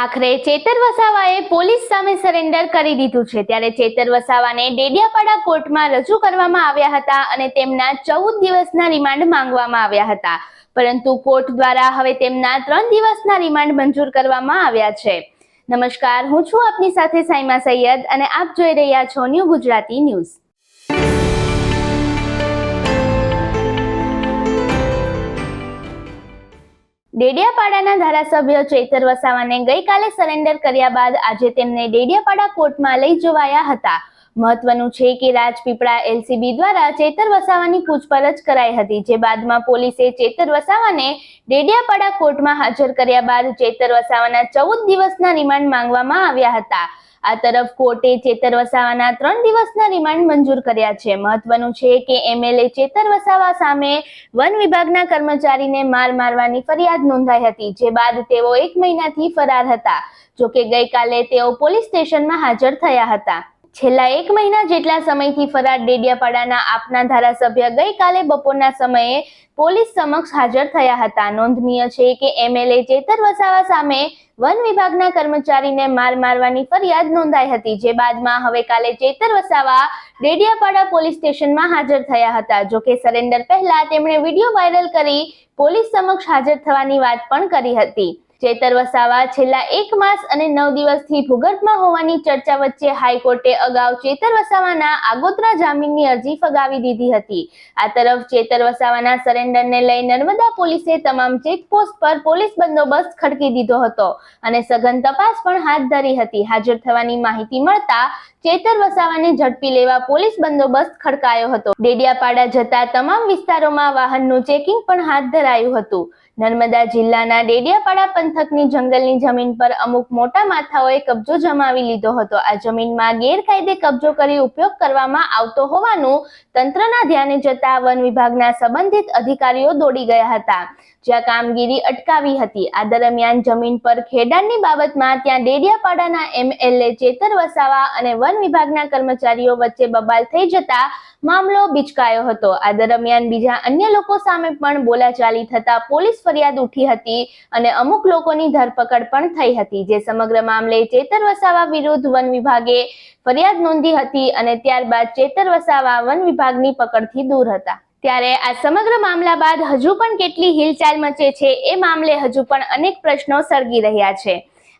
આખરે ચેતર વસાવાએ પોલીસ સામે સરેન્ડર કરી દીધું છે. ત્યારે ચેતર વસાવાને ડેડિયાપાડા કોર્ટમાં રજૂ કરવામાં આવ્યા હતા અને તેમના ચૌદ દિવસના રિમાન્ડ માંગવામાં આવ્યા હતા. પરંતુ કોર્ટ દ્વારા હવે તેમના ત્રણ દિવસના રિમાન્ડ મંજૂર કરવામાં આવ્યા છે. નમસ્કાર, હું છું આપની સાથે સાઈમા સૈયદ અને આપ જોઈ રહ્યા છો ન્યૂ ગુજરાતી ન્યૂઝ ડેડિયાપાડાના ધારાસભ્ય ચેતર વસાવાને ગઈકાલે સરેન્ડર કર્યા બાદ આજે તેમને ડેડિયાપાડા કોર્ટમાં લઈ જવાયા હતા. મહત્વનું છે કે રાજપીપળા એલસીબી દ્વારા ચેતર વસાવાની પૂછપરછ કરાઈ હતી, જે બાદમાં પોલીસે ચેતર વસાવાને ડેડિયાપાડા કોર્ટમાં હાજર કર્યા બાદ ચેતર વસાવાના ચૌદ દિવસના રિમાન્ડ માંગવામાં આવ્યા હતા. આ તરફ કોર્ટે ચેતર વસાવાના ત્રણ દિવસના રિમાન્ડ મંજૂર કર્યા છે. મહત્વનું છે કે એમએલએ ચેતર વસાવા સામે વન વિભાગના કર્મચારીને માર મારવાની ફરિયાદ નોંધાઈ હતી, જે બાદ તેઓ એક મહિનાથી ફરાર હતા. જોકે ગઈકાલે તેઓ પોલીસ સ્ટેશનમાં હાજર થયા હતા. છેલ્લા એક મહિના જેટલા સમયથી ફરાર ડેડિયાપાડાના આપના ધારાસભ્ય ગઈકાલે બપોરના સમયે પોલીસ સમક્ષ હાજર થયા હતા. નોંધનીય છે કે એમએલએ ચેતર વસાવા સામે વન વિભાગના કર્મચારીને માર મારવાની ફરિયાદ નોંધાઈ હતી, જે બાદમાં હવે કાલે ચેતર વસાવા ડેડિયાપાડા પોલીસ સ્ટેશનમાં હાજર થયા હતા. જોકે સરેન્ડર પહેલા તેમણે વીડિયો વાયરલ કરી પોલીસ સમક્ષ હાજર થવાની વાત પણ કરી હતી. ચેતર વસાવા છેલ્લા એક માસ અને નવ દિવસથી ભૂગર્ભમાં હોવાની ચર્ચા વચ્ચે હાઈકોર્ટે અગાઉ ચેતર વસાવાના આગોતરા જામીનની અરજી ફગાવી દીધી હતી. આ તરફ ચેતર વસાવાના સરેન્ડરને લઈ નર્મદા પોલીસે તમામ ચેકપોસ્ટ પર પોલીસ બંદોબસ્ત ખડકી દીધો હતો અને સઘન તપાસ પણ હાથ ધરી હતી. હાજર થવાની માહિતી મળતા ચેતર વસાવાને ઝડપી લેવા પોલીસ બંદોબસ્ત ખડકાયો હતો. ડેડિયાપાડા જતા તમામ વિસ્તારોમાં વાહનનું ચેકિંગ પણ હાથ ધરાયું હતું. નર્મદા જિલ્લાના ડેડિયાપાડા પંથકની જંગલની જમીન પર અમુક મોટા માથાઓએ કબજો જમાવી લીધો હતો. આ જમીનમાં ગેરકાયદે કબજો કરી ઉપયોગ કરવામાં આવતો હોવાનું તંત્રના ધ્યાને જતા વન વિભાગના સંબંધિત અધિકારીઓ દોડી ગયા હતા. જ્યાં કામગીરી અટકાવી હતી. આ દરમિયાન જમીન પર ખેડાણની બાબતમાં ત્યાં ડેડિયાપાડાના એમએલએ ચેતર વસાવા અને વન વિભાગના કર્મચારીઓ વચ્ચે બબાલ થઈ જતા મામલો બિચકાયો હતો. આ દરમિયાન બીજા અન્ય લોકો સામે પણ બોલાચાલી થતા પોલીસ ફરિયાદ ઉઠી હતી અને અમુક લોકોની ધરપકડ પણ થઈ હતી, જે સમગ્ર મામલે ચેતર વસાવા વિરુદ્ધ વન વિભાગે ફરિયાદ નોંધી હતી અને ત્યારબાદ ચેતર વસાવા વન વિભાગની પકડથી દૂર હતા. ત્યારે આ સમગ્ર મામલા બાદ હજુ પણ કેટલી હિલચાલ મચે છે એ મામલે હજુ પણ અનેક પ્રશ્નો સળગી રહ્યા છે.